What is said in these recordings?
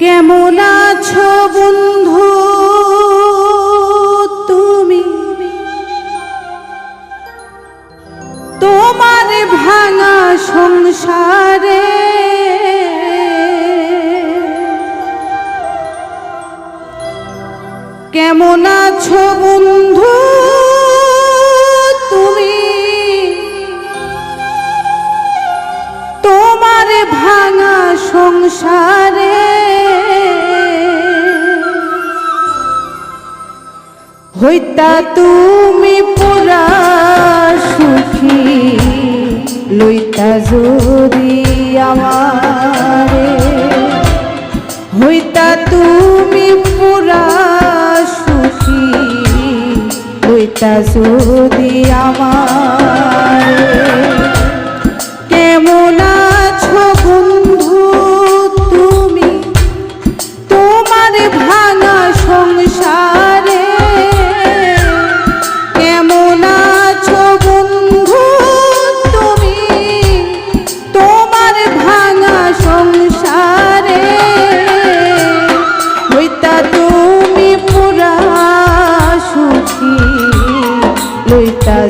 কেমন আছো বন্ধু? তুমি তোমার ভাঙা সংসারে কেমন আছো বন্ধু? তুমি তোমার ভাঙা সংসারে হইতা তুমি পুরা সুখী, লইতা যদি আমারে। হইতা তুমি পুরা সুখী হইতা যদি আমারে। কেমন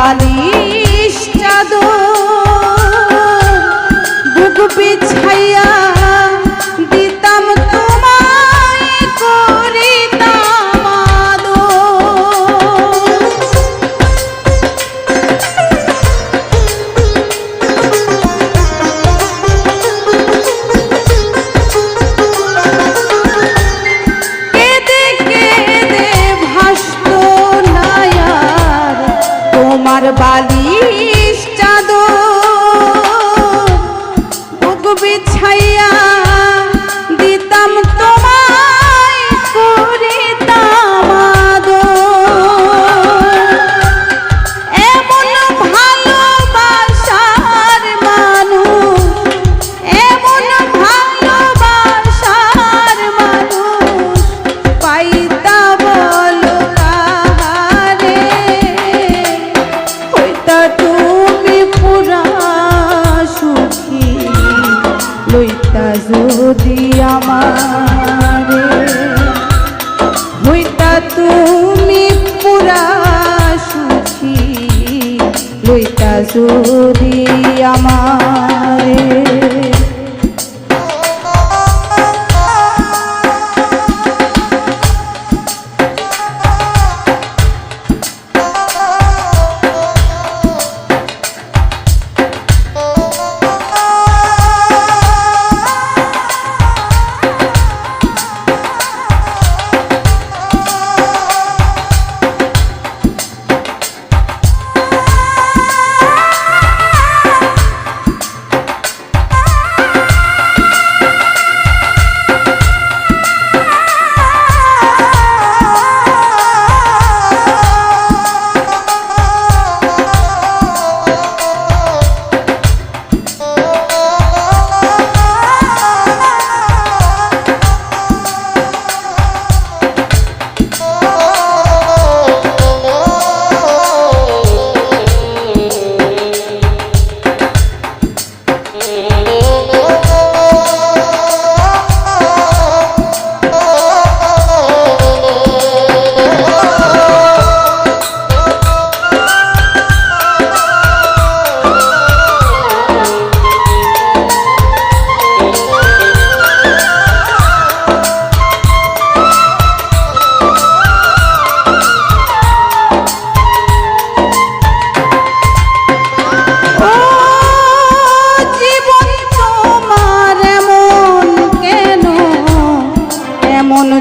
বালিশ চাদর বুক বিছাইয়া বালিশ চাদর বিছাইয়া দিতাম তোমায় লইতা জুরি আমারে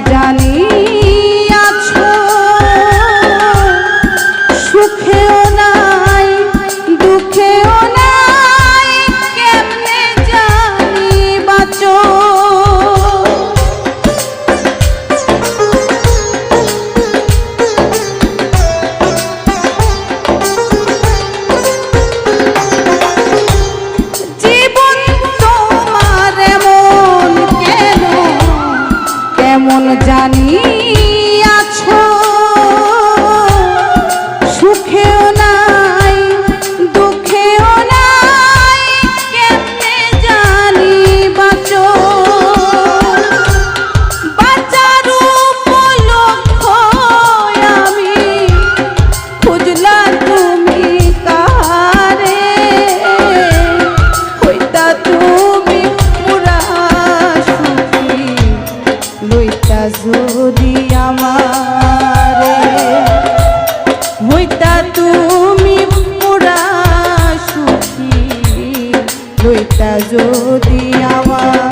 জানি লইতা যদি আমার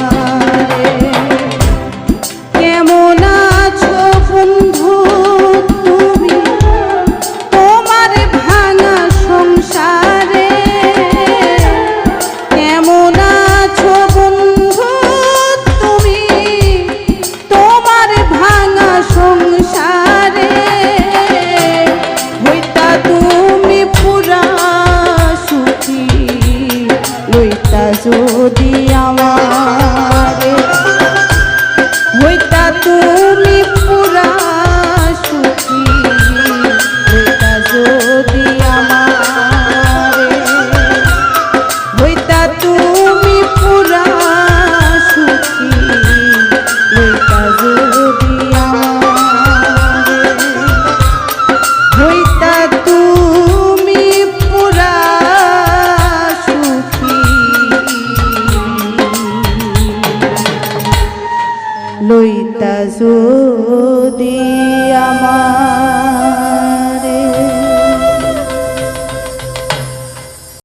Yesus.